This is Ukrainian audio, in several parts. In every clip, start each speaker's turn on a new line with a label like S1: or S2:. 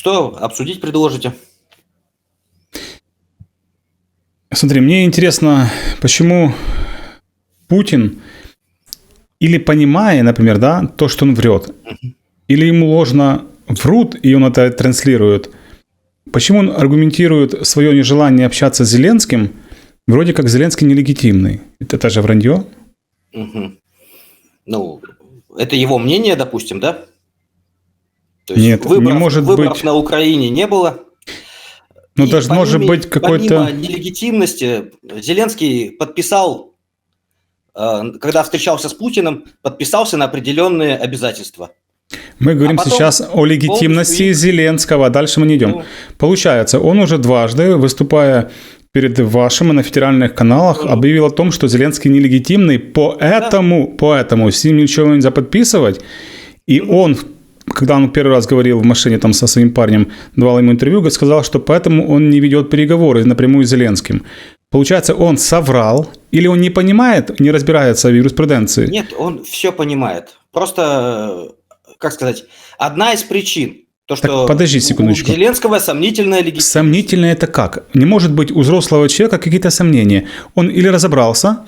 S1: Что обсудить предложите?
S2: Смотри, мне интересно, почему Путин или понимая, например, да, то, что он врет, или ему ложно врут, и он это транслирует, почему он аргументирует свое нежелание общаться с Зеленским, вроде как Зеленский нелегитимный? Это, это же вранье?
S1: Мгм. Ну, это его мнение, допустим, да? То
S2: Нет, не
S1: выборов,
S2: может
S1: выборов
S2: быть.
S1: на Украине не было.
S2: Ну,
S1: И
S2: даже может
S1: помимо-
S2: быть какой-то...
S1: Помимо нелегитимности, Зеленский подписал, э, когда встречался с Путиным, подписался на определенные обязательства.
S2: Мы говорим
S1: потом
S2: сейчас о легитимности
S1: полностью-
S2: Зеленского, а дальше мы не идем.
S1: Ну,
S2: Получается, он уже дважды, выступая перед вашим и на федеральных каналах,
S1: Мгм.
S2: объявил о том, что Зеленский нелегитимный, поэтому, поэтому с ним ничего нельзя подписывать. И он, когда он первый раз говорил в машине там со своим парнем, давал ему интервью, сказал, что поэтому он не ведет переговоры напрямую с Зеленским. Получается, он соврал, или он не понимает, не разбирается в юриспруденции?
S1: Нет, он все понимает. Просто, э, как сказать, одна из причин, то, что
S2: подожди секундочку.
S1: у Зеленского сомнительная легитимность.
S2: Сомнительно это как? Не может быть у взрослого человека какие-то сомнения. Он или разобрался,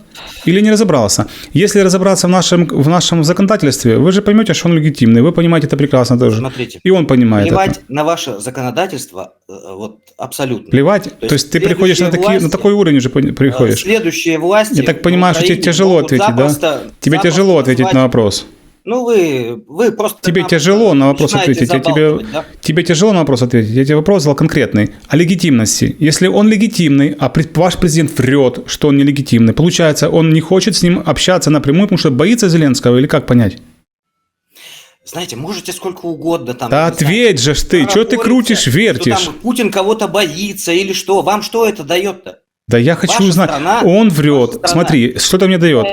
S2: или не разобрался. Если разобраться в нашем, в нашем законодательстве, вы же поймете, что он легитимный. Вы понимаете это прекрасно тоже.
S1: Смотрите,
S2: И он понимает
S1: плевать
S2: это.
S1: на ваше законодательство, э, вот абсолютно.
S2: Плевать? То есть,
S1: есть
S2: ты приходишь на, такие, на
S1: власти,
S2: такой уровень уже
S1: Э,
S2: приходишь.
S1: Следующие власти.
S2: Я так понимаю,
S1: на
S2: что тебе тяжело ответить, да? Тебе тяжело ответить на вопрос.
S1: Ну, вы, вы просто...
S2: Тебе тяжело на вопрос ответить. Я тебе,
S1: да?
S2: тебе тяжело на вопрос ответить. Я тебе вопрос задал конкретный. О легитимности. Если он легитимный, а ваш президент врет, что он нелегитимный, получается, он не хочет с ним общаться напрямую, потому что боится Зеленского, или как понять?
S1: Знаете, можете сколько угодно там...
S2: Да
S1: не знаю,
S2: ответь же ж ты, что ты крутишь,
S1: что
S2: вертишь?
S1: там Путин кого-то боится или что. Вам что это дает-то?
S2: Да я хочу
S1: Ваша
S2: узнать.
S1: страна-
S2: Он врет. Смотри, что это мне дает?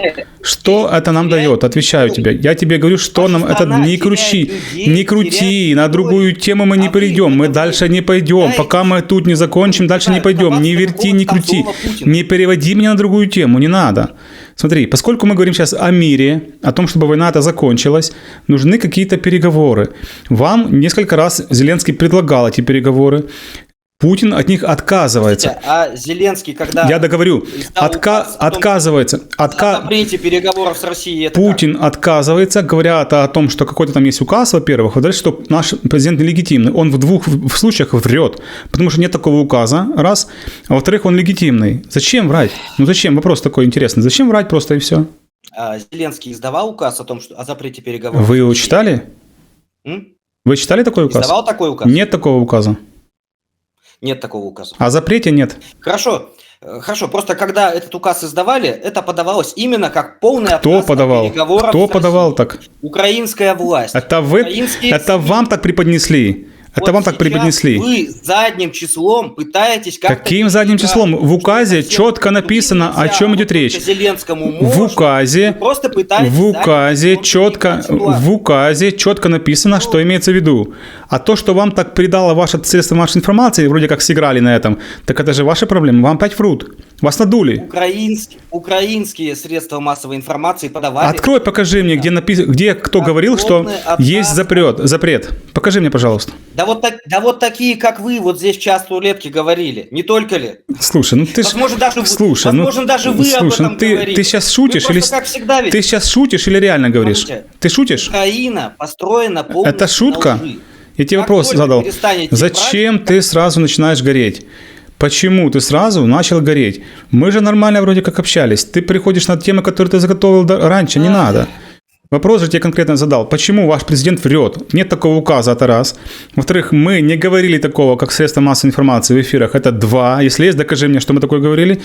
S2: Что это нам дает? Отвечаю тебе. Я тебе говорю, что
S1: Ваша
S2: нам это не кручи,
S1: людей,
S2: не крути, на другую тему мы не
S1: А
S2: перейдем, мы дальше не пойдем, пока мы тут не закончим, дальше не пойдем. Не верти, не крути, не переводи меня на другую тему, не надо. Смотри, поскольку мы говорим сейчас о мире, о том, чтобы война эта закончилась, нужны какие-то переговоры. Вам несколько раз Зеленский предлагал эти переговоры. Путин от них отказывается.
S1: А Зеленский, когда...
S2: Я договорю. Отка-
S1: указ о
S2: отказывается.
S1: о
S2: Отка-
S1: одобрении переговоров с Россией, это
S2: Путин отказывается, говорят о том, что какой-то там есть указ, во-первых, во-вторых, что наш президент нелегитимный. Он в двух в случаях врет, потому что нет такого указа, раз. А во-вторых, он легитимный. Зачем врать? Ну зачем? Вопрос такой интересный. Зачем врать просто и все?
S1: как? А Зеленский издавал указ о том, что о запрете переговоров?
S2: Вы его читали?
S1: М?
S2: Вы читали такой указ?
S1: Издавал такой указ?
S2: Нет такого указа.
S1: Нет такого указа.
S2: О запрете нет.
S1: Хорошо. Э, Хорошо, просто когда этот указ издавали, это подавалось именно как полный
S2: Кто
S1: отказ от
S2: подавал?
S1: переговоров
S2: Кто подавал так?
S1: Украинская власть.
S2: Это вы, это
S1: СМИ.
S2: вам так преподнесли. Это
S1: Вот
S2: вам так преподнесли.
S1: Вы задним числом пытаетесь как-то...
S2: Каким задним числом? В указе четко написано, о чем идет речь.
S1: Зеленскому
S2: В указе,
S1: просто
S2: в указе четко, в указе четко написано, что имеется в виду. А то, что вам так передало ваше средство массовой информации, вроде как сыграли на этом, так это же ваша проблема. Вам опять врут. Вас надули.
S1: Украинские, украинские средства массовой информации подавали...
S2: Открой, покажи мне, где написано, где кто
S1: Да,
S2: говорил, что
S1: отказ.
S2: есть запрет. Запрет. Покажи мне, пожалуйста.
S1: Да вот, так, да вот такие, как вы, вот здесь в час рулетки говорили. Не только ли?
S2: Слушай, ну ты ж-
S1: Возможно, даже, вы-
S2: слушай, ну,
S1: возможно, даже вы об
S2: слушай, ну
S1: этом
S2: ты, ты сейчас шутишь
S1: Вы
S2: или
S1: как всегда, ведь
S2: ты сейчас шутишь или реально говоришь?
S1: Смотрите.
S2: Ты шутишь?
S1: Украина построена полностью
S2: Это шутка?
S1: на лжи.
S2: Я тебе
S1: Как
S2: вопрос задал. Зачем ты сразу начинаешь гореть? Почему ты сразу начал гореть? Мы же нормально вроде как общались. Ты приходишь на темы, которые ты заготовил раньше, не надо. Вопрос же тебе конкретно задал. Почему ваш президент врет? Нет такого указа, это раз. Во-вторых, мы не говорили такого, как средства массовой информации в эфирах. Это два. Если есть, докажи мне, что мы такое говорили.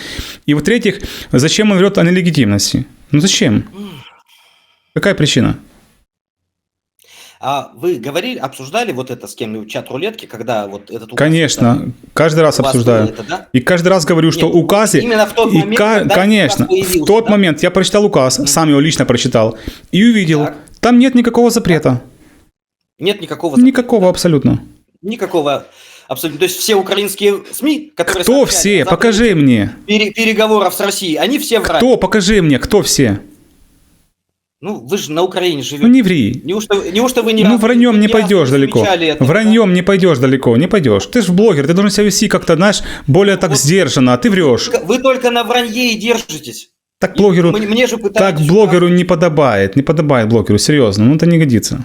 S2: И в-третьих, зачем он врет о нелегитимности? Ну зачем? Какая причина?
S1: А вы говорили, обсуждали вот это с кем-нибудь в чат-рулетке, когда вот этот указ
S2: Конечно, каждый раз обсуждаю.
S1: это, да?
S2: И каждый раз говорю, что
S1: Нет,
S2: указе...
S1: именно в тот
S2: и
S1: момент,
S2: ка-
S1: когда
S2: конечно,
S1: появился,
S2: в тот
S1: да?
S2: момент я прочитал указ, сам его лично прочитал, и увидел,
S1: Так.
S2: там нет никакого запрета.
S1: Нет никакого... запрета.
S2: Никакого абсолютно.
S1: Никакого абсолютно. То есть все украинские СМИ, которые...
S2: Кто все? Покажи мне.
S1: пере- переговоров с Россией, они все врали.
S2: Кто? Покажи мне, кто все?
S1: Ну, вы же на Украине живете.
S2: Ну не ври.
S1: Неужто, неужто вы не
S2: Ну враньем не пойдешь далеко.
S1: это, да?
S2: Враньем не пойдешь далеко, не пойдешь. Ты же блогер, ты должен себя вести как-то, знаешь, более так
S1: Вот.
S2: сдержанно, а ты врешь.
S1: Вы только на вранье и держитесь.
S2: Так блогеру,
S1: Мне, мне же
S2: так блогеру не подобает, не подобает блогеру, серьезно, ну это не годится,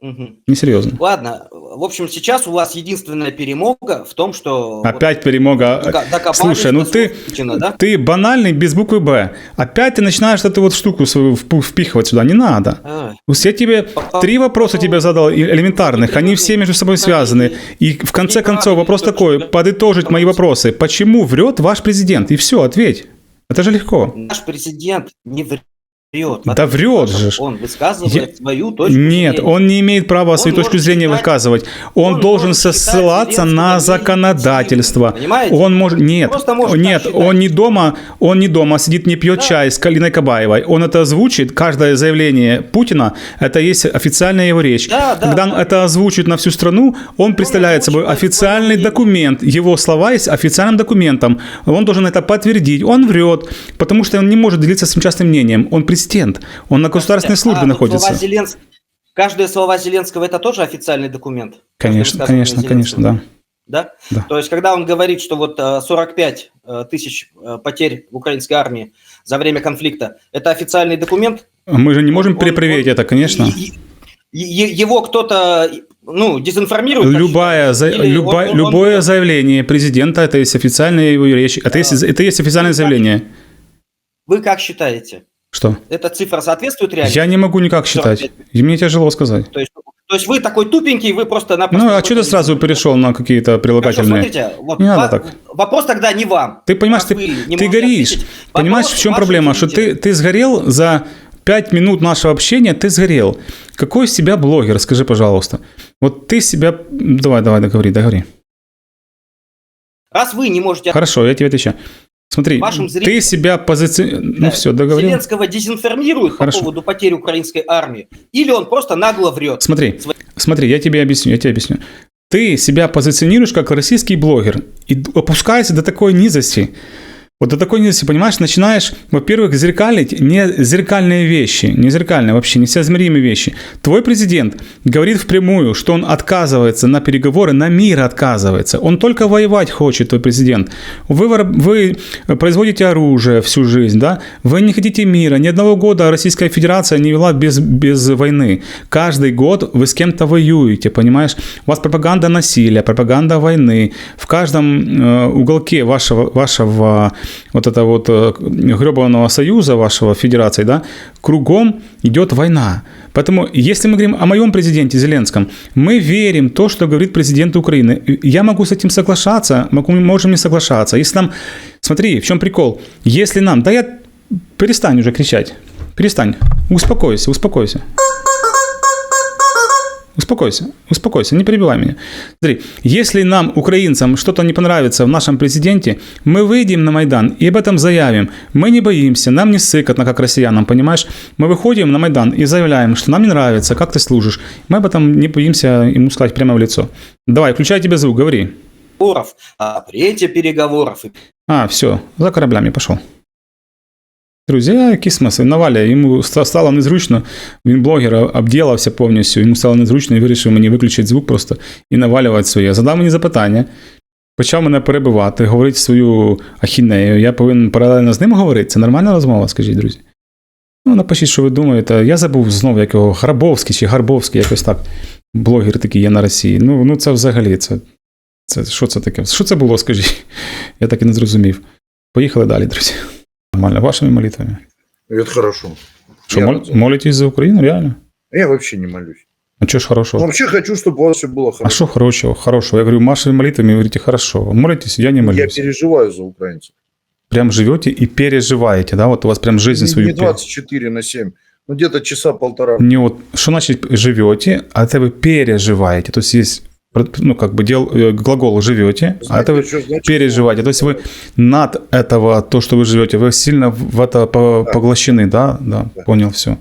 S1: Мгм.
S2: не серьезно.
S1: Ладно, в общем, сейчас у вас единственная перемога в том, что... вот
S2: Опять перемога.
S1: дока- докопались
S2: Слушай, ну ты,
S1: Путина, да?
S2: ты банальный без буквы Б. Опять ты начинаешь эту вот штуку свою впихивать сюда, не надо.
S1: А,
S2: Вот Я тебе три вопроса тебе задал элементарных, они все между собой связаны. И в конце концов вопрос такой, подытожить мои вопросы. Почему врет ваш президент? И все, ответь. Это же легко.
S1: Наш президент не врет.
S2: Да врет же.
S1: Он высказывает
S2: Я-
S1: свою точку
S2: Нет,
S1: зрения.
S2: он не имеет права
S1: Он
S2: свою точку зрения
S1: считать-
S2: выказывать. Он,
S1: он
S2: должен ссылаться на законодательство.
S1: понимаете?
S2: Он может нет,
S1: может
S2: нет, он не дома, он не дома сидит, не пьет
S1: Да.
S2: чай с Калиной Кабаевой. Он это озвучит. Каждое заявление Путина это есть официальная его речь.
S1: Да, да,
S2: Когда он
S1: да.
S2: это озвучит на всю страну, он представляет собой официальный документ. Его слова есть официальным документом. Он должен это подтвердить. Он врет, потому что он не может делиться своим частным мнением. Он президент. Он на государственной службе
S1: А,
S2: находится.
S1: слова Зеленс- Каждые слова Зеленского это тоже официальный документ? Каждое
S2: Конечно, конечно, конечно, да.
S1: Да?
S2: Да.
S1: То есть, когда он говорит, что вот э, 45 э, тысяч э, потерь в украинской армии за время конфликта, это официальный документ?
S2: Мы же не можем
S1: Он-
S2: перепроверить
S1: он-
S2: это, конечно.
S1: Его кто-то, ну, дезинформирует?
S2: Любая, за- любая-
S1: он- он-
S2: любое заявление президента это есть официальная его речь. Это, есть, это есть официальное заявление.
S1: Вы как считаете?
S2: Что?
S1: Эта цифра соответствует реальности?
S2: Я не могу никак считать. И мне тяжело сказать.
S1: То есть, то есть вы такой тупенький, вы просто-напросто...
S2: Ну, а что ты сразу перешел на какие-то
S1: Хорошо,
S2: прилагательные?
S1: смотрите, вот
S2: Не надо так.
S1: вопрос тогда не вам.
S2: Ты понимаешь, ты, ты горишь.
S1: ответить.
S2: Понимаешь,
S1: Вопрос
S2: в чем проблема? Что ты, ты сгорел за 5 минут нашего общения, ты сгорел. Какой из себя блогер, скажи, пожалуйста. Вот ты себя... Давай, давай, договори, договори.
S1: Раз вы не можете
S2: Хорошо, я тебе отвечаю. Смотри,
S1: Вашим
S2: ты
S1: зрителям.
S2: себя позиционируешь... Ну
S1: Да.
S2: все, договорил.
S1: Зеленского дезинформируют
S2: Хорошо.
S1: по поводу потери украинской армии, или он просто нагло врет.
S2: Смотри,
S1: Сво-
S2: смотри, я тебе объясню, я тебе объясню. Ты себя позиционируешь как российский блогер и д- опускаешься до такой низости. Вот до такой низости, понимаешь, начинаешь, во-первых, зеркалить не зеркальные вещи, не зеркальные вообще, не соизмеримые вещи. Твой президент говорит впрямую, что он отказывается на переговоры, на мир отказывается. Он только воевать хочет, твой президент. Вы, вы производите оружие всю жизнь, да? Вы не хотите мира. Ни одного года Российская Федерация не вела без, без войны. Каждый год вы с кем-то воюете, понимаешь? У вас пропаганда насилия, пропаганда войны. В каждом э, уголке вашего, вашего вот этого вот э, гребаного союза, вашего федерации, да, кругом идет война. Поэтому, если мы говорим о моем президенте Зеленском, мы верим то, что говорит президент Украины. Я могу с этим соглашаться, могу, можем не соглашаться. Если нам, смотри, в чем прикол. Если нам, да я перестань уже кричать, перестань, успокойся, успокойся. Успокойся, успокойся, не перебивай меня. Смотри, если нам, украинцам, что-то не понравится в нашем президенте, мы выйдем на Майдан и об этом заявим. Мы не боимся, нам не сыкотно, как россиянам, понимаешь? Мы выходим на Майдан и заявляем, что нам не нравится, как ты служишь. Мы об этом не боимся ему сказать прямо в лицо. Давай, включай тебе звук, говори.
S1: Переговоров, о запрете переговоров.
S2: А, все, за кораблями пошел. Друзі, який смисл? Наваля, йому стало незручно, він блогер а, обділився повністю, йому стало незручно і вирішив мені виключити звук просто і навалювати своє. Задав мені запитання, почав мене перебивати, говорити свою ахінею. Я повинен паралельно з ним говорити. Це нормальна розмова, скажіть, друзі. Ну, напишіть, що ви думаєте. Я забув знову, як його Гарбовський чи Гарбовський, якось так. Блогер такий є на Росії. Ну, ну це взагалі, це, це що це таке? Що це було, скажіть? Я так і не зрозумів. Поїхали далі, друзі. Нормально, вашими молитвами.
S3: Это хорошо.
S2: Что,
S3: Я
S2: мол-
S3: за-
S2: молитесь за Украину, реально?
S3: Я вообще не молюсь.
S2: А что ж хорошо?
S3: Вообще хочу, чтобы у вас все было
S2: А
S3: хорошо.
S2: что хорошего? Хорошего. Я говорю, вашими молитвами, вы говорите, хорошо. Молитесь, я не
S3: я
S2: молюсь.
S3: переживаю за украинцев.
S2: Прям живете и переживаете, да? Вот у вас прям жизнь
S3: Не-
S2: свою.
S3: Не
S2: пе-
S3: 24 на 7, ну где-то часа полтора.
S2: Не вот, что значит живете, а это вы переживаете. То есть есть, ну, как бы дел, э, глагол живете, а это вы
S3: значит?
S2: переживаете. То есть вы над этого, то, что вы живете, вы сильно в это
S3: Да.
S2: поглощены, да? Да,
S3: Да.
S2: понял, все.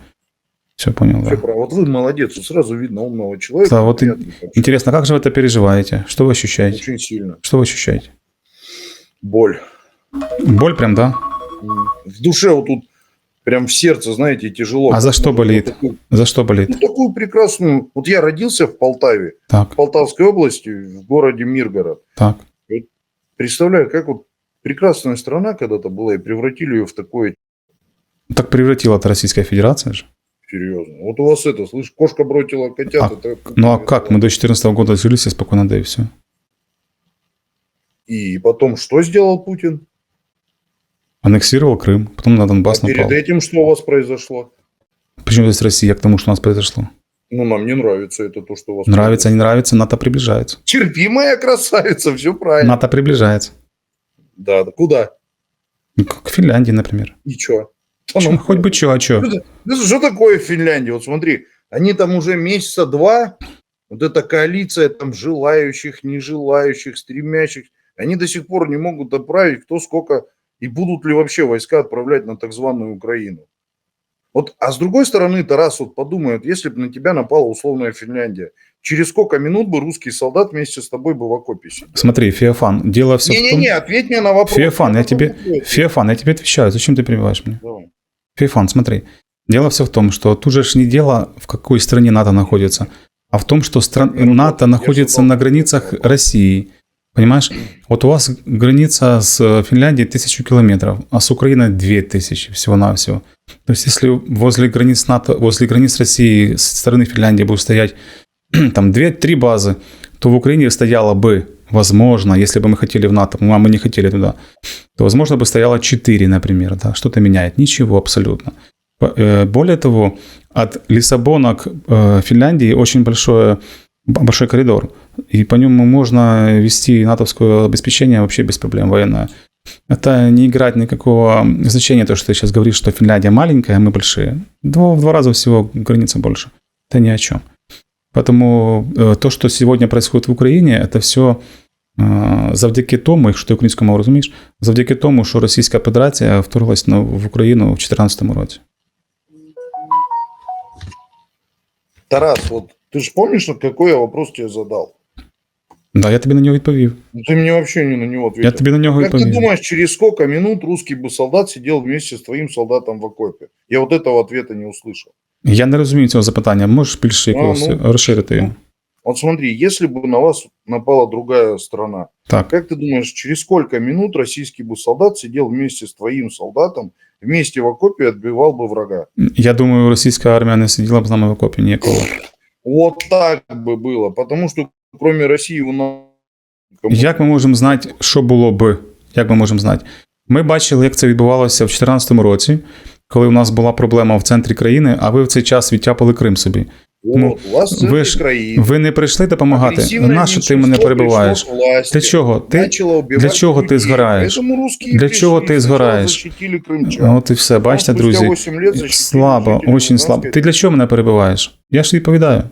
S2: Все понял,
S3: Всё
S2: да.
S3: правильно. Вот вы молодец, сразу видно умного человека.
S2: Да, вот
S3: приятно.
S2: Интересно, как же вы это переживаете? Что вы ощущаете?
S3: Очень сильно.
S2: Что вы ощущаете?
S3: Боль.
S2: Боль прям, да?
S3: В душе вот тут прям в сердце, знаете, тяжело.
S2: А за что болит?
S3: вот такую-
S2: За что болит?
S3: ну, такую прекрасную... Вот я родился в Полтаве,
S2: Так,
S3: в Полтавской области, в городе Миргород.
S2: так.
S3: Представляю, как вот прекрасная страна когда-то была, и превратили ее в такое
S2: Так превратила это Российская Федерация же.
S3: серьезно. Вот у вас это, слышь, кошка бросила котят.
S2: А,
S3: это...
S2: Ну а как? Мы до 2014 года жили себе спокойно, да и все.
S3: И потом что сделал Путин?
S2: Аннексировал Крым, потом на Донбасс
S3: а перед
S2: напал.
S3: этим что у вас произошло?
S2: Почему здесь Россия к тому, что у нас произошло?
S3: Ну, нам не нравится это то, что у вас
S2: Нравится, не нравится, НАТО приближается.
S3: Терпи, моя красавица, все правильно.
S2: НАТО приближается.
S3: Да, да, куда?
S2: Ну, Как Финляндия, например.
S3: И чё?
S2: Чё, хоть бы чё, а чё?
S3: Ну, что такое Финляндия? Вот смотри, они там уже месяца два, вот эта коалиция там желающих, не желающих, стремящих, они до сих пор не могут отправить кто сколько, и будут ли вообще войска отправлять на так званую Украину. Вот, а с другой стороны, Тарас, вот подумает, если бы на тебя напала условная Финляндия, через сколько минут бы русский солдат вместе с тобой бы в окопе сидел?
S2: Смотри, Феофан, дело все в том...
S3: Не-не-не, ответь мне на вопрос.
S2: Феофан, я
S3: потом
S2: тебе. Феофан, я тебе отвечаю, зачем ты перебиваешь меня?
S3: Давай.
S2: Феофан, смотри, дело все в том, что тут же не дело, в какой стране НАТО находится, а в том, что стран... НАТО
S3: я
S2: находится на границах России. Понимаешь? Вот у вас граница с Финляндией тысячу километров, а с Украиной две тысячи всего-навсего. То есть если возле границ НАТО, возле границ России с стороны Финляндии будут стоять там две-три базы, то в Украине стояло бы, возможно, если бы мы хотели в НАТО, а мы не хотели туда, то, возможно, бы стояло 4, например, да, что-то меняет. Ничего абсолютно. Э, Более того, от Лиссабона к э, Финляндии очень большое, большой коридор, и по нему можно вести натовское обеспечение вообще без проблем военное. Это не играет никакого значения, то, что ты сейчас говоришь, что Финляндия маленькая, а мы большие. Два, в два раза всего граница больше. Это ни о чем. Поэтому е, то, що сьогодні происходит в Україні, это все е, завдяки тому, якщо ти українською мовою розумієш, завдяки тому, що Російська Федерація вторглась на- в Україну в 2014 році.
S3: Тарас, вот ты же помнишь, вот какой я вопрос тебе задал?
S2: Да, я тобі на нього відповів.
S3: Ну, Ты мне вообще не на него ответил.
S2: Я тобі на нього
S3: Как ты
S2: відповів.
S3: думаешь, через сколько минут русский бы солдат сидел вместе с твоим солдатом в окопе? Я вот этого ответа не услышал.
S2: Я не розумію цього запитання. Можеш більше якогось
S3: ну,
S2: розширити його?
S3: Вот смотри, если бы на вас напала другая страна,
S2: Так.
S3: как ты думаешь, через сколько минут российский бы солдат сидел вместе с твоим солдатом, вместе в окопе и отбивал бы врага?
S2: Я думаю, російська армія не сиділа б з нами в окопі ніякого.
S3: Вот так бы было, потому что кроме России у
S2: Як ми можемо знати, що було би? Як ми можемо знати? Ми бачили, як це відбувалося в 2014 році, коли у нас була проблема в центрі країни, а ви в цей час відтяпали Крим собі.
S3: Вот,
S2: ну,
S3: у вас
S2: ви ж-
S3: країни.
S2: Ви не прийшли допомагати. Нащо ти мене
S3: власти,
S2: Для чого? Ти для чого ти згораєш? Для чого ти згораєш? От і все, бачите, друзі.
S3: 8 лет защитили
S2: Слабо, очень слабо. Ти для чого мене перебиваєш? Я ж відповідаю.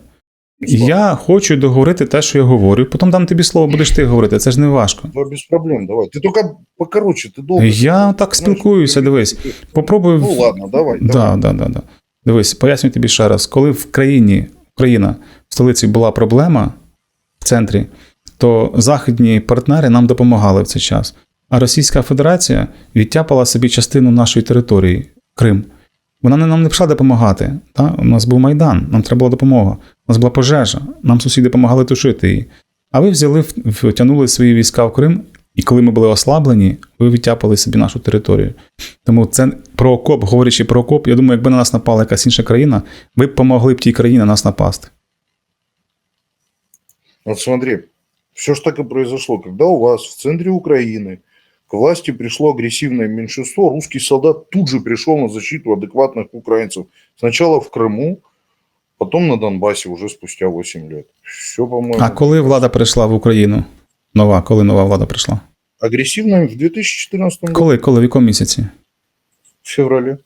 S2: Я хочу договорити те, що я говорю, потім дам тобі слово, будеш ти говорити. Це ж не важко.
S3: Да, без проблем, давай. Ты только покороче, ты долго.
S2: Я так спілкуюся, дивись. Попробуй.
S3: Ну ладно, давай.
S2: Да,
S3: давай.
S2: да, да, да. Дивись, поясню тобі ще раз. Коли в країні, Україна, в столиці була проблема в центрі, то західні партнери нам допомагали в цей час. А Російська Федерація відтяпала собі частину нашої території, Крим. Вона нам не прийшла допомагати. Та? У нас був Майдан, нам треба була допомога. У нас була пожежа, нам сусіди допомагали тушити її. А ви взяли, втягнули свої війська в Крим, і коли ми були ослаблені, ви відтяпали собі нашу територію. Тому це про окоп, говорячи про окоп, я думаю, якби на нас напала якась інша країна, ви б помогли б тій країні на нас напасти.
S3: Вот смотри, все ж так и произошло. Когда у вас в центре Украины к власти пришло агрессивное меньшинство, русский солдат тут же пришел на защиту адекватных украинцев. Сначала в Крыму, потом на Донбассе уже спустя 8 лет. Все, по-моему.
S2: А коли влада прийшла в Україну? Нова, коли нова влада прийшла?
S3: Агрессивно в 2014 году,
S2: Коли, коли, в якому місяці?
S3: в феврале.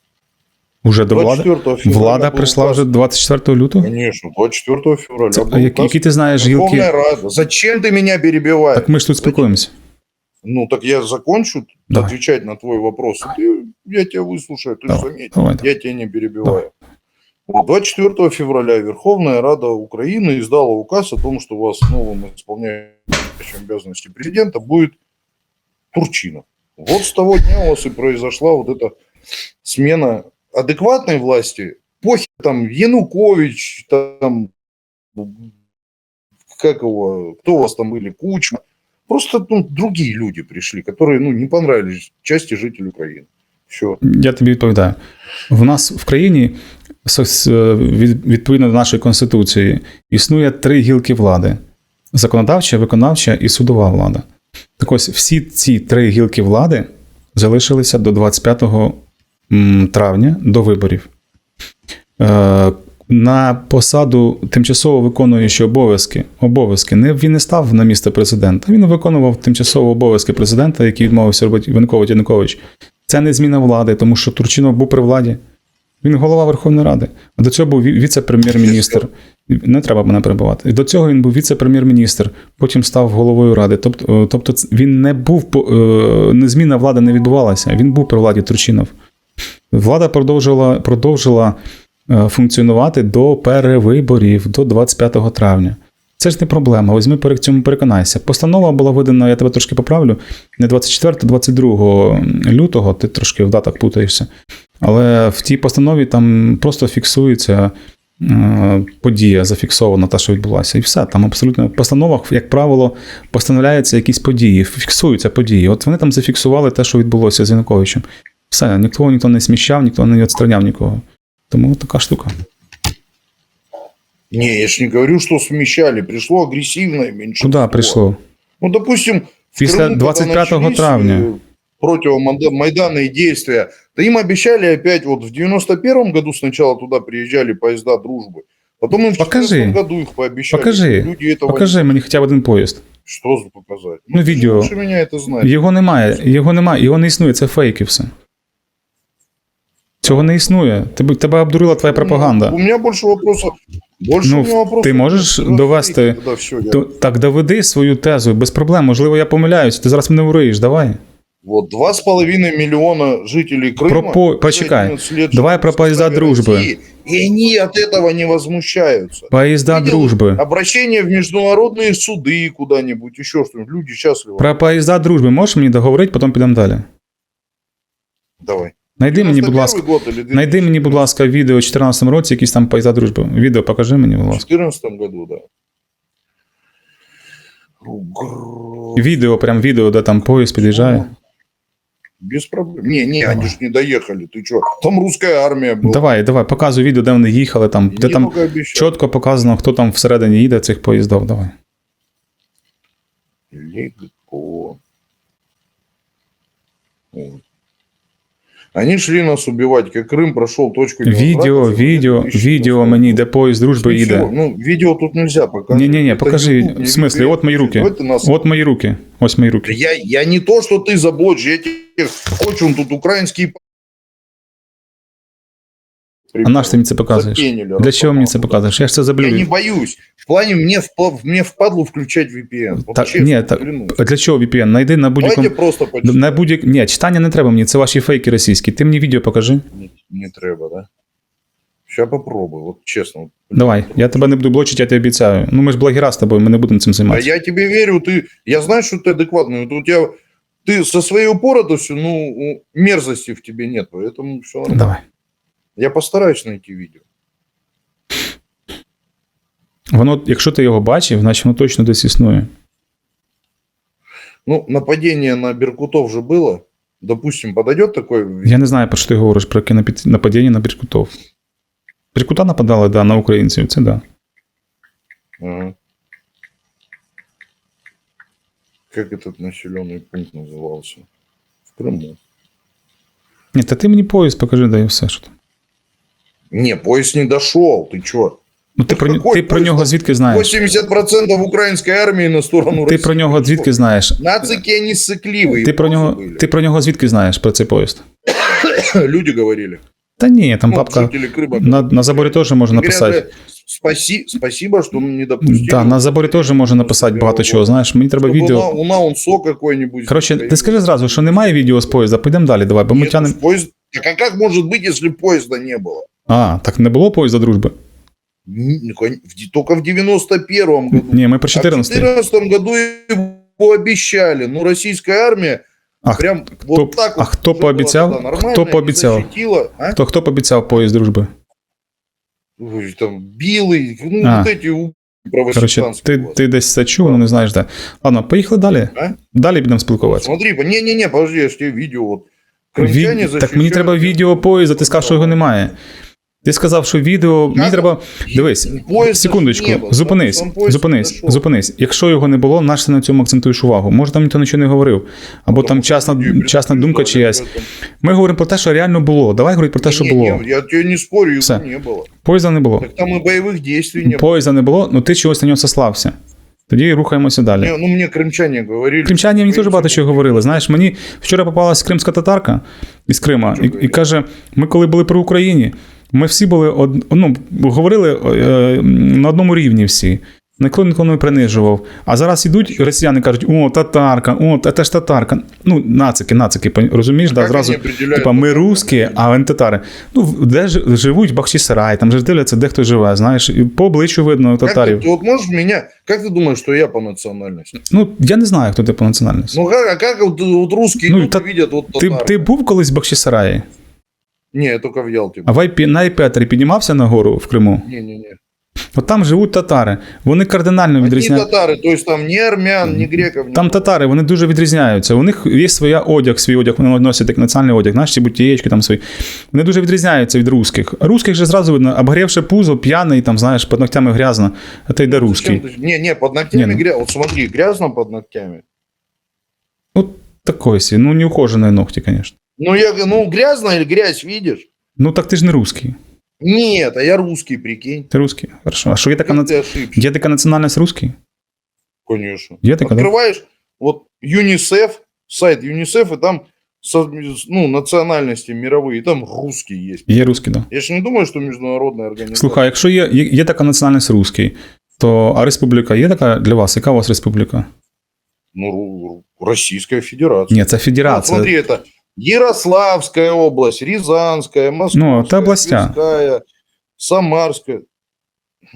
S2: Уже до влади?
S3: 24 февраля
S2: Влада
S3: был
S2: прийшла
S3: указ.
S2: вже 24 лютого?
S3: Конечно, 24 февраля.
S2: Це,
S3: был
S2: а які,
S3: указ
S2: які ти знаєш гілки?
S3: Верховная Рада. Зачем ты меня перебиваешь?
S2: Так ми ж тут спілкуємося.
S3: Ну, так я закончу
S2: Давай.
S3: отвечать на твой вопрос. Ты, я тебя выслушаю, ты
S2: Давай,
S3: заметь.
S2: давай, давай.
S3: Я тебя не перебиваю. Вот 24 февраля Верховная Рада Украины издала указ о том, что у вас новым исполняющим обязанности президента будет Турчинов. Вот с того дня у вас и произошла вот эта смена адекватной власти, похер там Янукович, там, как его, кто у вас там были, Кучма. Просто ну, другие люди пришли, которые ну, не понравились части жителей Украины. Все.
S2: Я тобі відповідаю. В нас в країні від- відповідно до нашої конституції існує три гілки влади: законодавча, виконавча і судова влада. Так ось всі ці три гілки влади залишилися до 25 травня до виборів. На посаду тимчасово виконуючого обов'язки, обов'язки не він не став на місце президента. Він виконував тимчасово обов'язки президента, який відмовився робити Янукович Янукович. Це не зміна влади, тому що Турчинов був при владі. Він голова Верховної Ради. А до цього був віце-прем'єр-міністр. Не треба мене перебувати. До цього він був віце-прем'єр-міністр, потім став головою ради. Тобто, е, тобто він не був е, не зміна влади не відбувалася. Він був при владі Турчинов. Влада продовжила, продовжила функціонувати до перевиборів, до 25 травня. Це ж не проблема. Візьми перед цьому переконайся. Постанова була видана, я тебе трошки поправлю, не 24, 22 лютого, ти трошки в датах путаєшся. Але в тій постанові там просто фіксується е, подія, зафіксована та, що відбулася. І все. Там абсолютно в постановах, як правило, постановляються якісь події, фіксуються події. От вони там зафіксували те, що відбулося з Януковичем. Все, ніхто ніхто не сміщав, ніхто не відстраняв нікого. Тому така штука.
S3: Не, я ж не говорю, что смещали. Пришло агрессивное меньшинство.
S2: Куди прийшло?
S3: Ну, допустим, в
S2: После
S3: Крыму, когда
S2: 25
S3: начались,
S2: травня.
S3: э, противомайданные действия, то им обещали опять, вот в 91 году сначала туда приезжали поезда дружбы, потом им в
S2: Покажи.
S3: 14 году их пообещали.
S2: Покажи.
S3: Люди этого
S2: Покажи мені хоча б один поїзд.
S3: Что за показать?
S2: Ну,
S3: ты же
S2: видео.
S3: лучше меня это знаешь.
S2: Його немає, його немає, його не існує, це фейки все. Цього не існує. Тебе, тебе обдурила твоя пропаганда.
S3: Ну, у меня больше вопросов. Больше
S2: Ну,
S3: у меня вопросов.
S2: ты можешь
S3: Раз
S2: довести
S3: фейки, тогда всё, я-
S2: То, так доведи свою тезу без проблем. Можливо, я помиляюсь. Ти зараз мене уриєш. Давай.
S3: Вот два с половиной миллиона жителей Крыма.
S2: Про по-
S3: за
S2: почекай.
S3: 11 лет
S2: Давай
S3: живут
S2: про
S3: в
S2: поезда
S3: составе
S2: дружбы.
S3: России, И они от этого не возмущаются.
S2: Поїзда
S3: Видел
S2: дружби.
S3: Обращение в международные суды куда-нибудь, еще что-нибудь. Люди счастливы.
S2: Про поїзда дружби можеш мені договорити, потім підемо далі.
S3: Давай.
S2: Найди мені, будь ласка.
S3: год или 2014?
S2: Найди мені, будь ласка, відео у 2014 році, якісь там поїзда дружби. Відео покажи мені, будь
S3: В
S2: ласка.
S3: 2014 году, да. Гр-
S2: Відео, прям відео, де там поїзд під'їжджає.
S3: Без проблем. Не, не, они ж не доехали. Ты что? Там русская армия была.
S2: Давай, давай, показуй відео, де вони їхали, там, де там чітко показано, хто там всередині їде цих поїздів. Давай.
S3: Легко. Вот. Они шли нас убивать, как Крым прошел точку
S2: Відео,
S3: невозврата.
S2: відео, відео мені, де поїзд дружби
S3: Ничего,
S2: їде.
S3: Ну, видео тут нельзя показывать.
S2: Не-не-не,
S3: Это
S2: покажи.
S3: YouTube, не
S2: В смысле?
S3: VPN.
S2: Вот мои руки.
S3: Вот ты нас-
S2: От мої руки. Ось мої
S3: Да
S2: руки.
S3: Я, я не то, что ты заблочишь, я тебе хочу он тут украинский...
S2: А наш ти мені це показуєш?
S3: Запенили,
S2: Для чого мені це
S3: Росомаху.
S2: показуєш? Я ж це
S3: Я не
S2: заблюю.
S3: боюсь. В плане мне, впа- мне впадло включать VPN. Вот
S2: Так,
S3: честно,
S2: ні, так,
S3: клянусь.
S2: А Для чого VPN? Найди на будь-якому.
S3: Давайте просто почитаем.
S2: На будь Ні, читання не треба мені, це ваші фейки російські. Ти мені відео покажи.
S3: Не, не треба, да? Сейчас попробую, вот честно. вот.
S2: Давай, я тебе не буду блочити, я тобі обіцяю. Ну ми ж благіра з тобою, ми не будемо цим
S3: А
S2: займатися.
S3: я тебе верю, ты, я знаю, что ты адекватный, вот у тебя, ты со своей упоротостью, ну, у- мерзости в тебе нет, поэтому все нормально.
S2: Давай.
S3: Я постараюсь найти видео.
S2: Воно, якщо ти його бачив, значить воно точно десь існує.
S3: Ну, нападение на Беркутов же было. Допустим, подойдет такой...
S2: Я не знаю, про що ти говориш, про яке напад- нападіння на Біркутов. Біркута нападали, да, на українців, це да.
S3: Ага. Как этот населенный пункт назывался? В Крыму.
S2: Ні, та ти мені поїзд покажи, да і все що там.
S3: Не, поезд не дошел, ты чё?
S2: Ну ти про,
S3: Какой
S2: ти про
S3: поїзд?
S2: нього звідки знаєш?
S3: 80% украинской армии на сторону
S2: Ти
S3: России.
S2: про нього звідки знаєш?
S3: Нацики они сыкливые.
S2: Ти про нього,
S3: были.
S2: ти про нього звідки знаєш про цей поїзд?
S3: Люди говорили.
S2: Та ні, там
S3: Ну,
S2: папка.
S3: жители Крыма.
S2: На, на заборі теж можна
S3: Говорят,
S2: написати.
S3: э, спаси, спасибо, что не допустили.
S2: Так, на заборі теж можна написати багато чого. Знаєш, мені треба
S3: Чтобы
S2: відео.
S3: У, на, у НСО какой-нибудь.
S2: Коротше, ти скажи зразу, що немає відео з поїзда, підемо далі, давай, бо ми
S3: Нет,
S2: тянемо.
S3: поезд... Так а как может быть, если поезда не было?
S2: А, так не було поїзда дружби?
S3: Н- ну, кон- в- Только в 91-м году.
S2: Ні, ми про
S3: А в
S2: 14
S3: 14 году его обещали. Ну, российская армия...
S2: А
S3: Прям
S2: хто-
S3: вот так
S2: а
S3: вот.
S2: хто
S3: уже
S2: пообіцяв?
S3: было тогда нормально,
S2: Хто
S3: не
S2: пообіцяв?
S3: защитило, а?
S2: То хто пообіцяв поїзд дружби?
S3: Ой, Там Билы, ну
S2: А.
S3: вот эти у-
S2: Коротше,
S3: правосібранські
S2: ти,
S3: у вас.
S2: ти десь це чув, але не знаєш де. Ладно, поїхали далі.
S3: А?
S2: Далі будемо спілкуватися.
S3: Смотри, по- не-не-не, подожди, я ж тебе видео вот.
S2: Ві...
S3: Крымчане
S2: Так мені
S3: защищают-
S2: треба відео поїзда, ти сказав, що його немає. Ти сказав, що відео. Мені
S3: Как?
S2: треба. Дивись,
S3: Поїзда ж
S2: секундочку,
S3: не було,
S2: зупинись,
S3: сам поїзд
S2: зупинись,
S3: пройшов.
S2: зупинись. Якщо його не було, наш ти на цьому акцентуєш увагу. Може там ніхто нічого не говорив, або там частна,
S3: Люди
S2: частна думка
S3: предупреждали
S2: чиясь.
S3: об этом.
S2: Ми говоримо про те, що реально було. Давай говорити про те, що
S3: Не,
S2: було.
S3: не, я тебе не спорю, его
S2: Все.
S3: не было.
S2: Поїзда не було.
S3: Так там и боевых действий не было.
S2: Поїзда не було, ну ти чогось на нього сослався. Тоді рухаємося далі.
S3: Не, ну мне крымчане говорили.
S2: Кримчані мені
S3: что
S2: теж багато чого говорили. Знаєш, мені вчора попалась кримська татарка із Крима і, і каже: ми коли були при Україні, ми всі були од... ну, говорили е, на одному рівні всі. Ніхто нікого не принижував. А зараз ідуть росіяни кажуть: о, татарка, о, це ж татарка. Ну, нацики, нацики, розумієш? Да, зразу, типа, ми русські, а вони татари. Ну, де ж- живуть Бахчисарай, там же дивляться, де хто живе, знаєш, і по обличчю видно
S3: Как
S2: татарів.
S3: ты, вот можешь меня, как ты думаешь, что я по национальности?
S2: Ну, я не знаю, хто ти по національності.
S3: Ну как, а как вот, вот русские
S2: Ну, та-
S3: видят вот
S2: Ти,
S3: татар?
S2: ти був колись в Бахчисараї?
S3: Не, я только в Ялте.
S2: А в Айпі, на Айпетері піднімався на гору в Криму?
S3: Не-не-не.
S2: От там живуть татари. Вони кардинально відрізняються.
S3: татары, то есть там ни армян, ни греков. ни-
S2: Там татари, вони дуже відрізняються. У них є своя одяг, свій одяг, вони носять як національний одяг, знаєш, ці бутієчки там свої. Вони дуже відрізняються від русських. Русських же зразу видно, обгорівши пузо, п'яний, там, знаєш, під ногтями грязно. А ти йде русський.
S3: Не, не, под ногтями
S2: ну.
S3: грязно. Вот смотри, грязно под ногтями.
S2: Ну, такой сі, ну, неухожені ногті, звісно.
S3: Ну, я, г- ну, грязно или грязь видишь?
S2: Ну так ти ж не русський.
S3: Нет, а я русский, прикинь.
S2: Ти русський. Хорошо. А що є така,
S3: Как
S2: нац...
S3: ты ошибся?
S2: є така національність русський?
S3: Конечно.
S2: Є така, да?
S3: Открываешь вот ЮНИСЕФ, сайт ЮНИСЕФ, и там со- ну, национальности мировые, и там русские есть.
S2: Є русський, так. Да.
S3: Я же не думаю, что международная организация.
S2: Слухай, а якщо є, є, є така національність русський, то а республіка є така для вас? Яка у вас республіка?
S3: Ну, ру- ру- Российская Федерация.
S2: Ні, це
S3: Вот
S2: федерація.
S3: смотри, это Ярославская область, Рязанская, Московская,
S2: Ну, это областя.
S3: Тверская, Самарская.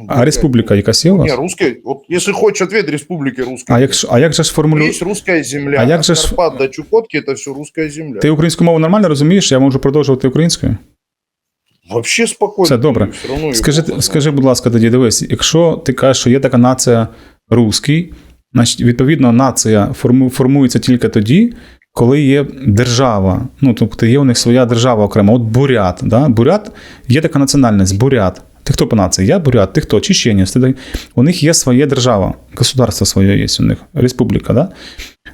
S2: А республіка якась є у вас?
S3: Не, русская, вот если хочешь ответ, республики русская.
S2: А як, ж- а як же ж формулює?
S3: Есть русская земля.
S2: А
S3: А
S2: як
S3: от
S2: же ж-
S3: Карпат до Чукотки это все русская земля.
S2: Ти українську мову нормально розумієш? Я можу продовжувати українською?
S3: Вообще спокойно.
S2: Все добре.
S3: Все равно её
S2: Скажи,
S3: плохо
S2: скажи, будь ласка, тоді дивись, якщо ти кажеш, що є така нація русський, значить, відповідно, нація форму- формується тільки тоді, коли є держава. Ну, тобто є у них своя держава окрема. От бурят. Да? Бурят є така національність, бурят. Ти хто по нації? Я бурят, ти хто? Чеченець. У них є своя держава, государство своє є у них, республіка. Да?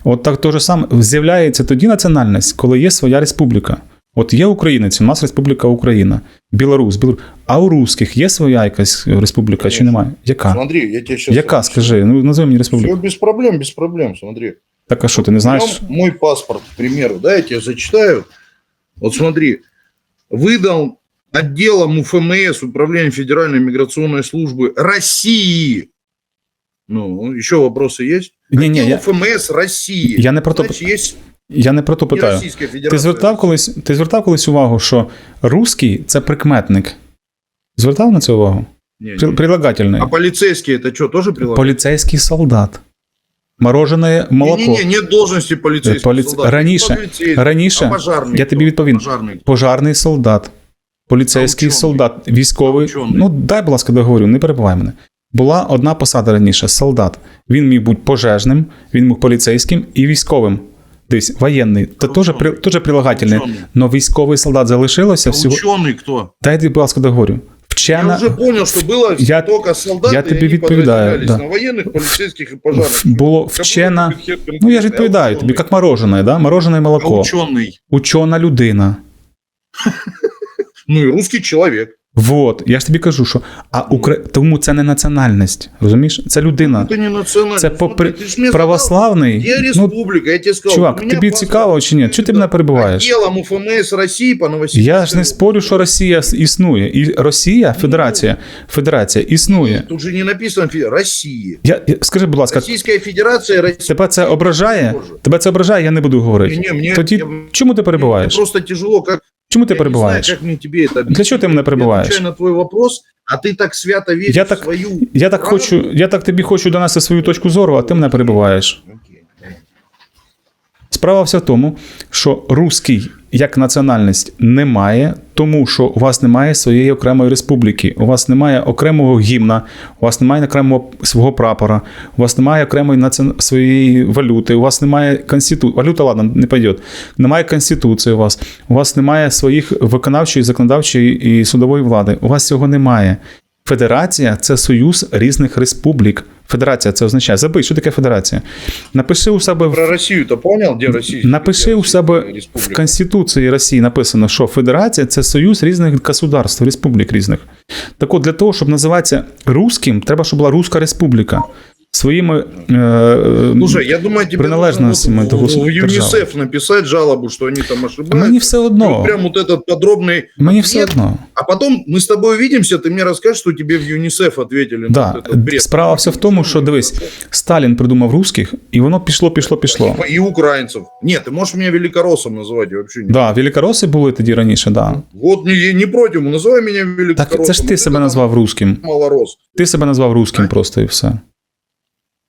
S2: От так то же саме з'являється тоді національність, коли є своя республіка. От є українець, у нас Республіка Україна, Білорусь, Білорусь. А у русських є своя якась республіка чи немає? Яка?
S3: Смотри, я тебе.
S2: Яка, скажи, ну назови мені
S3: Все без проблем, без проблем, смотри.
S2: Так а що, ти не знаєш?
S3: Возьмем мой паспорт, к примеру, да, я тебе зачитаю. Вот смотри, выдал отделом УФМС, Управление Федеральной миграционной службы России. Ну, еще вопросы есть?
S2: Ні, ні,
S3: Отдел
S2: я,
S3: УФМС России.
S2: я не про то
S3: Значит, есть
S2: я не про то
S3: не
S2: питаю.
S3: Российская Федерация.
S2: Ти звертав колись, ти звертав колись увагу, що русський це прикметник. Звертав на це увагу?
S3: Не,
S2: При-
S3: не.
S2: Прилагательний.
S3: А полицейские это что, тоже прилагательные?
S2: Поліцейський солдат. Морожене молоко.
S3: Не-не-не, нет должности полицейского
S2: Полиц-
S3: солдата.
S2: Раніше-
S3: Полицейский.
S2: Раніше
S3: А пожарный
S2: я
S3: кто?
S2: тобі відповім.
S3: Пожарный.
S2: пожарний солдат, поліцейський
S3: А учений?
S2: солдат, військовий.
S3: А учений?
S2: Ну, дай, будь ласка, договорю, не перебивай мене. Була одна посада раніше солдат. Він міг бути пожежним, він міг поліцейським і військовим. Дивись, воєнний. Це
S3: А
S2: теж,
S3: учений?
S2: при, теж прилагательне.
S3: Ученый.
S2: Но військовий солдат залишилося
S3: А
S2: всього.
S3: ученый кто?
S2: Дай, будь ласка, договорю.
S3: Я
S2: Вчена.
S3: уже понял, что было
S2: Я-
S3: только солдаты,
S2: я
S3: и
S2: тебе
S3: они
S2: відповідаю,
S3: подразделялись
S2: да.
S3: на военных, полицейских и пожарных.
S2: Було
S3: Какой
S2: вчена.
S3: конкретно хер
S2: Ну, я ж
S3: конкретно?
S2: відповідаю тобі,
S3: ученый.
S2: як морожене, да? морожене і
S3: А
S2: молоко.
S3: ученый.
S2: Учена людина.
S3: Ну и русский человек.
S2: Вот, я ж тобі кажу, що а Укра... тому це не національність. Розумієш? Це людина.
S3: Это не национальный.
S2: Це
S3: Смотри,
S2: попри...
S3: ты ж мне
S2: православний.
S3: сказал, Где
S2: Ну,
S3: республика? я тебе сказал.
S2: чувак,
S3: у меня
S2: тобі
S3: паспорт
S2: цікаво чи ні? Чого ти мене перебиваєш?
S3: Отделом УФМС России по Новосибирской
S2: Я ж не спорю, що Росія с- існує. І Росія, Федерація, Федерація існує.
S3: Тут же не написано Фе- Россия.
S2: Я, я- скажи, будь ласка,
S3: Российская Федерация, Россия.
S2: тебе це ображає?
S3: Боже.
S2: Тебе це ображає, я не буду говорити.
S3: Не, не, мне-
S2: Тоді
S3: я-
S2: чому ти
S3: Мне
S2: перебиваєш?
S3: просто тяжело, как
S2: Чому ти
S3: Я не знаю,
S2: перебиваєш?
S3: как мне тебе это объяснить.
S2: Для чого ти мене
S3: Я
S2: перебиваєш?
S3: отвечаю на твой вопрос, а ты так свято веришь
S2: Я
S3: в
S2: так-
S3: свою...
S2: Я так
S3: правду?
S2: хочу, я так тобі хочу донести свою точку зору, а ти мене перебиваєш.
S3: Окей.
S2: Справа вся в тому, що русський як національність немає, тому що у вас немає своєї окремої республіки, у вас немає окремого гімна, у вас немає окремого свого прапора, у вас немає окремої націон... своєї валюти, у вас немає конституції. Валюта, ладно, не пойде. Немає конституції у вас, у вас немає своїх виконавчої, законодавчої і судової влади. У вас цього немає. Федерація це союз різних республік. Федерація це означає. Забий, що таке федерація. Напиши у себе
S3: Про Росію, то понял, де Росія?
S2: Напиши у себе в Конституції Росії написано, що Федерація це союз різних государств, республік різних. Так от, для того, щоб називатися русським, треба, щоб була Руська Республіка Своїми е, е,
S3: Слушай, я думаю, тебе
S2: приналежностями
S3: нужно
S2: до
S3: вот в, в
S2: держави.
S3: ЮНИСЕФ написать жалобу, что они там ошибаются.
S2: мені все
S3: И вот
S2: одно.
S3: прям вот этот подробный
S2: Мені все
S3: ответ.
S2: одно.
S3: А потом мы с тобой увидимся, ты мне расскажешь, что тебе в ЮНИСЕФ ответили. на
S2: Да.
S3: вот этот бред.
S2: Справа вся в тому, що дивись, Сталін придумав русських, і воно пішло, пішло, пішло.
S3: И украинцев. Нет, ты можешь меня великороссом называть, я вообще не...
S2: Да, великороси були тоді раніше, да.
S3: Вот не, не против, называй меня великороссом.
S2: Так це ж ти
S3: Вот
S2: себе
S3: это
S2: назвав русським.
S3: Малорос.
S2: Ти себе назвав русським просто і все.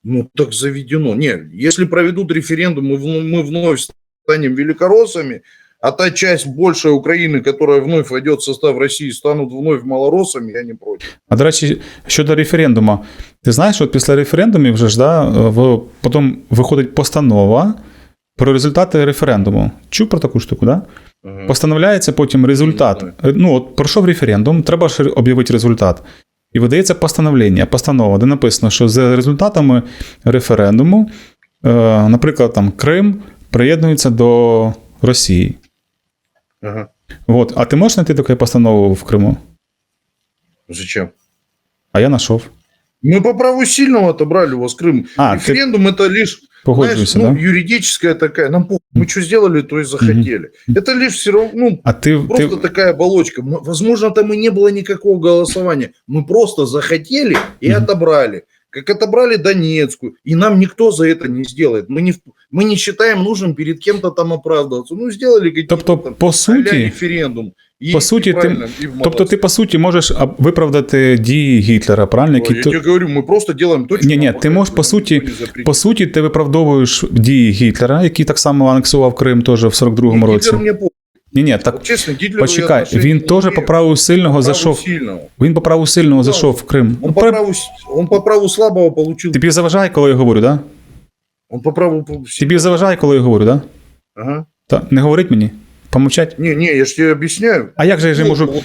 S3: Ну, так заведено. Нет, если проведут референдум, мы, вну- мы вновь станем великороссами, а та часть большая Украины, которая вновь войдет в состав России, станут вновь малороссами, я не против.
S2: А до речі, щодо референдуму, ти знаєш, от після референдумів вже ж да, в, потім виходить постанова про результати референдуму. Чув про таку штуку, да?
S3: Ага.
S2: Постановляється потім результат.
S3: Не
S2: Е, Ну, от пройшов референдум, треба ж об'явити результат. І видається постановлення, постанова, де написано, що за результатами референдуму, е, наприклад, там Крим приєднується до Росії.
S3: Ага.
S2: От. А ти можеш знайти таку постанову в Криму?
S3: Зачем?
S2: А я знайшов.
S3: Мы по праву сильного отобрали у вас Крым.
S2: А, ты
S3: Референдум это лишь знаешь,
S2: да?
S3: ну, юридическая такая. Нам похуй, мы что сделали, то и захотели. Это лишь все равно, ну,
S2: А ти,
S3: просто
S2: ти,
S3: такая оболочка. Возможно, там и не было никакого голосования. Мы просто захотели и отобрали. Как отобрали Донецкую. И нам никто за это не сделает. Мы не, мы не считаем нужным перед кем-то там оправдываться. Ну, сделали какие-то
S2: Тобто,
S3: там
S2: по суті,
S3: референдум. И,
S2: по суті,
S3: и
S2: ти-
S3: правильно, и
S2: тобто ти,
S3: молодцы.
S2: по суті, можеш а, виправдати дії Гітлера, правильно?
S3: Я
S2: Які,
S3: тебе говорю, мы просто делаем то,
S2: Не-не, ты можешь, по сути, по суті, ти виправдовуєш дії Гітлера, який так само анексував Крим теж в 42-му році.
S3: Гитлер мне похуй.
S2: Ні, ні, так
S3: Вот честно, Гитлеру
S2: почекай,
S3: я отношения
S2: він
S3: не
S2: теж
S3: имею.
S2: по праву сильного
S3: По праву
S2: зайшов.
S3: сильного.
S2: Він по праву сильного
S3: Да.
S2: зайшов в Крим.
S3: Он по,
S2: Пра-
S3: праву, с- он по праву слабого получил.
S2: Тобі заважає, коли я говорю, да?
S3: Он по праву... по-
S2: Тобі заважає, коли я говорю, да?
S3: Ага.
S2: Та не говорить мені? Помовчать?
S3: Не, не, я ж тебе объясняю.
S2: А як же я ж
S3: Долго,
S2: можу.
S3: вот,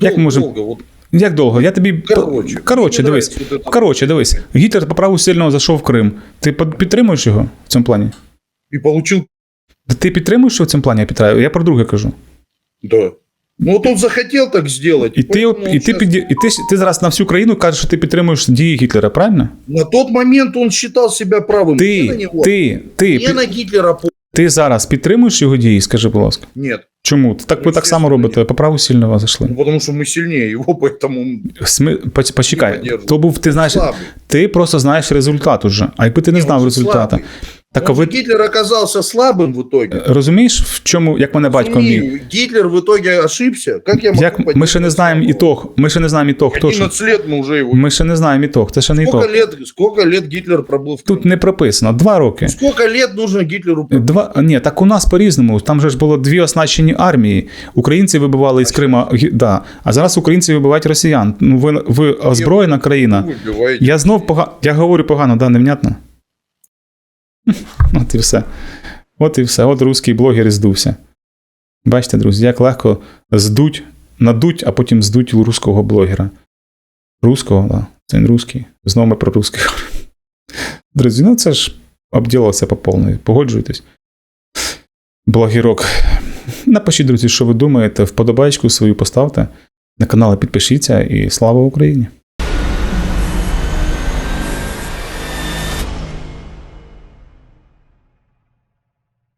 S2: як
S3: дол-
S2: можем-
S3: долго, вот,
S2: Як довго? Я тобі.
S3: короче.
S2: Коротше,
S3: Мне
S2: дивись.
S3: нравится вот это.
S2: Коротше, дивись. Гітлер по праву сильного зайшов в Крим. Ти під- підтримуєш його в цьому плані?
S3: И получил...
S2: Ти підтримуєш що в цьому плані, я підтримую? Я про друге кажу.
S3: Да. Ну вот он захотел так сделать.
S2: І ти,
S3: поэтому он
S2: і ти,
S3: щас-
S2: піді- і ти, ти зараз на всю країну кажеш, що ти підтримуєш дії Гітлера, правильно?
S3: На тот момент он считал себя правым. Мне
S2: Ти,
S3: на него.
S2: ти, ти,
S3: Мне
S2: пі-
S3: на Гитлера по...
S2: ти зараз підтримуєш його дії, скажи, будь ласка.
S3: Нет.
S2: Чому? Так ви так само
S3: Естественно,
S2: робите, по праву сильного зайшли.
S3: Ну, потому что мы сильнее его, поэтому он
S2: Сми... поч-
S3: Не
S2: Почекай,
S3: поддержую.
S2: то був, ти знаєш,
S3: слабый.
S2: ти просто знаєш результат уже. А якби ти не
S3: Не,
S2: знав
S3: он же
S2: результата.
S3: слабый.
S2: Так а
S3: Он же
S2: ви
S3: Гитлер оказался слабым в итоге.
S2: розумієш, в чому, як мене батько вмів?
S3: Разумею, Гитлер в итоге ошибся. Как я могу
S2: Як ми ще не знаємо ітог, ми ще не знаємо ітог, хто ж.
S3: 11 лет мы уже его...
S2: Ми ще не знаємо ітог, це ще не
S3: Сколько
S2: ітог.
S3: лет, сколько лет Гитлер пробыл в
S2: Тут не прописано. Два роки.
S3: Сколько лет нужно Гитлеру пробыть?
S2: Два ні, так у нас по-різному. Там же ж було дві оснащені армії. Українці вибивали із Крима, гі- да. а зараз українці вибивають росіян. Ну ви, ви озброєна країна.
S3: Вы выбиваете.
S2: Я знов погано. Я говорю погано, да, невнятно. От і все. От і все. От русський блогер і здувся. Бачите, друзі, як легко здуть, надуть, а потім здуть руського блогера. Руського, да. Це він русський. Знову ми про русських. Друзі, ну це ж обділався по повної. Погоджуєтесь? Блогерок. Напишіть, друзі, що ви думаєте, вподобайку свою поставте. На канал підпишіться і слава Україні!